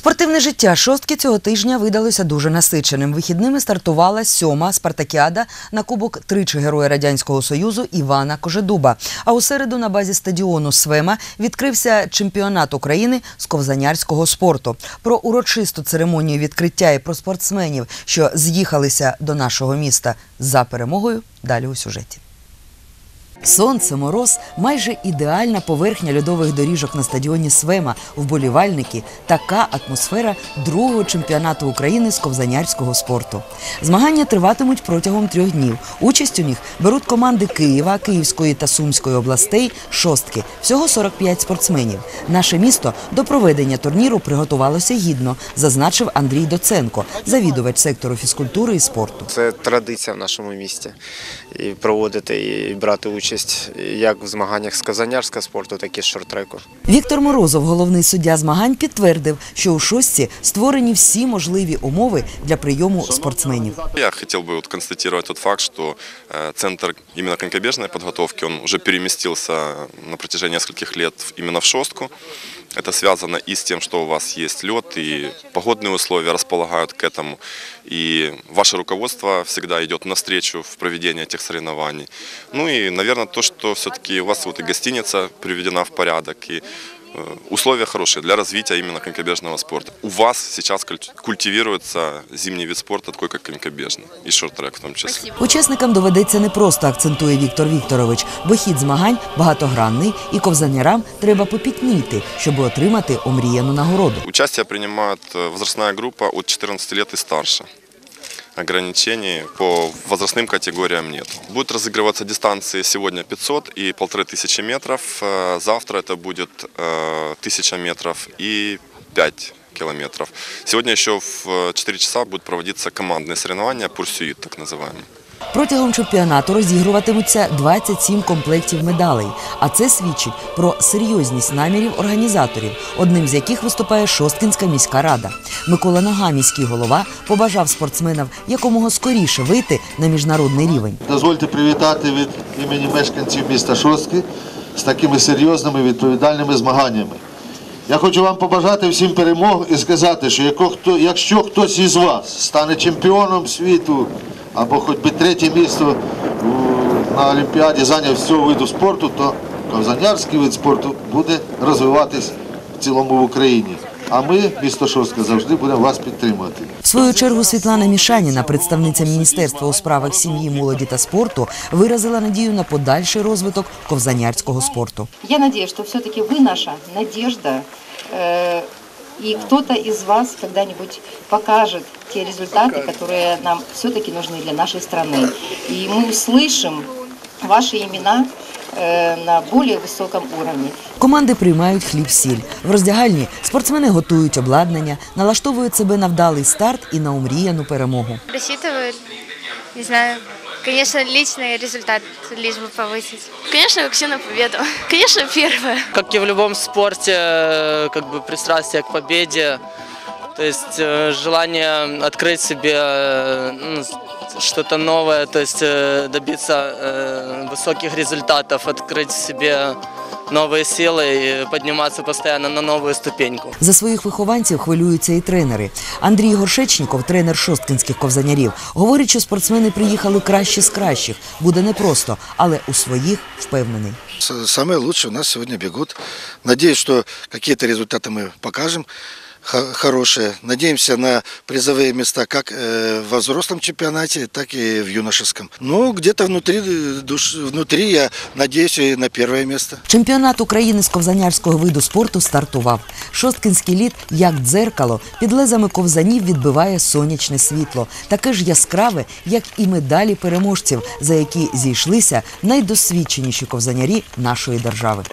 Спортивне життя шостки цього тижня видалося дуже насиченим. Вихідними стартувала сьома спартакіада на кубок тричі героя радянського союзу Івана Кожедуба. А у середу на базі стадіону Свема відкрився чемпіонат України з ковзанярського спорту. Про урочисту церемонію відкриття і про спортсменів, що з'їхалися до нашого міста за перемогою. Далі у сюжеті. Сонце, мороз, майже ідеальна поверхня льодових доріжок на стадіоні Свема, вболівальники. Така атмосфера другого чемпіонату України з ковзанярського спорту. Змагання триватимуть протягом трьох днів. Участь у них беруть команди Києва, Київської та Сумської областей, шостки. Всього 45 спортсменів. Наше місто до проведення турніру приготувалося гідно, зазначив Андрій Доценко, завідувач сектору фізкультури і спорту. Це традиція в нашому місті проводити і брати участь як в змаганнях з казанярського спорту, так і з шорт-треку. Віктор Морозов, головний суддя змагань, підтвердив, що у шостці створені всі можливі умови для прийому спортсменів. Я хотел бы вот констатировать тот факт, что э, центр именно конькобежной подготовки, он уже переместился на протяжении нескольких лет в- именно в шостку. Это связано и с тем, что у вас есть лед, и погодные условия располагают к этому. И ваше руководство всегда идет навстречу в проведении этих соревнований. Ну и, наверное, то, что все-таки у вас вот и гостиница приведена в порядок, и э, условия хорошие для развития именно конькобежного спорта. У вас сейчас культи- культивируется зимний вид спорта, такой как конькобежный, и шорт-трек в том числе. Учасникам доведеться непросто, акцентує Віктор Вікторович, бо хід змагань багатогранний і ковзанярам треба попітніти, щоб отримати омріяну нагороду. Участие принимает э, возрастная группа от 14 лет и старше. Ограничений по возрастным категориям нет. Будут разыгрываться дистанции сегодня 500 и 1500 метров. Э, Завтра это будет э, 1000 метров и 5 километров. Сегодня еще в э, 4 часа будут проводиться командные соревнования, пурсюит так называемый. Протягом чемпіонату розігруватимуться 27 комплектів медалей. А це свідчить про серйозність намірів організаторів, одним з яких виступає Шосткінська міська рада. Микола Нога, міський голова, побажав спортсменам якомога скоріше вийти на міжнародний рівень. Дозвольте привітати від імені мешканців міста Шостки з такими серйозними відповідальними змаганнями. Я хочу вам побажати всім перемог і сказати, що якщо хтось із вас стане чемпіоном світу або хоч би третє місто на Олімпіаді зайняв з цього виду спорту, то ковзанярський вид спорту буде розвиватись в цілому в Україні. А ми, місто Шостка, завжди будемо вас підтримувати. В свою чергу Світлана Мішаніна, представниця Міністерства у справах сім'ї, молоді та спорту, виразила надію на подальший розвиток ковзанярського спорту. Я надеюсь, что все-таки вы наша надежда, э, и кто-то из вас когда-нибудь покажет те результаты, которые нам все-таки нужны для нашей страны. И мы услышим ваши имена э, на более высоком уровне. Команди приймають хліб-сіль. В роздягальні спортсмени готують обладнання, налаштовують себе на вдалий старт і на омріяну перемогу. Рассчитывают, не знаю, конечно, личный результат лишь бы повысить. Конечно, как все на победу. Конечно, первое. как и в любом спорте, э, как бы пристрастие к победе, то есть э, желание открыть себе э, ну, что-то новое, то есть э, добиться э, высоких результатов, открыть в себе новые силы и подниматься постоянно на новую ступеньку. За своїх вихованців хвилюються і тренери. Андрій Горшечніков, тренер шосткинських ковзанярів, говорить, що спортсмени приїхали краще з кращих. Буде непросто, але у своїх впевнений. С- Самые лучшие у нас сегодня бегут. Надеюсь, что какие-то результаты мы покажем хо- хорошие. Надеемся на призовые места как э, во взрослом чемпионате, так и в юношеском. Ну, где-то внутри, э, душ, внутри я надеюсь и на первое место. Чемпіонат України з ковзанярського виду спорту стартував. Шосткинський лід, як дзеркало, під лезами ковзанів відбиває сонячне світло, таке ж яскраве, як і медалі переможців, за які зійшлися найдосвідченіші ковзанярі нашої держави.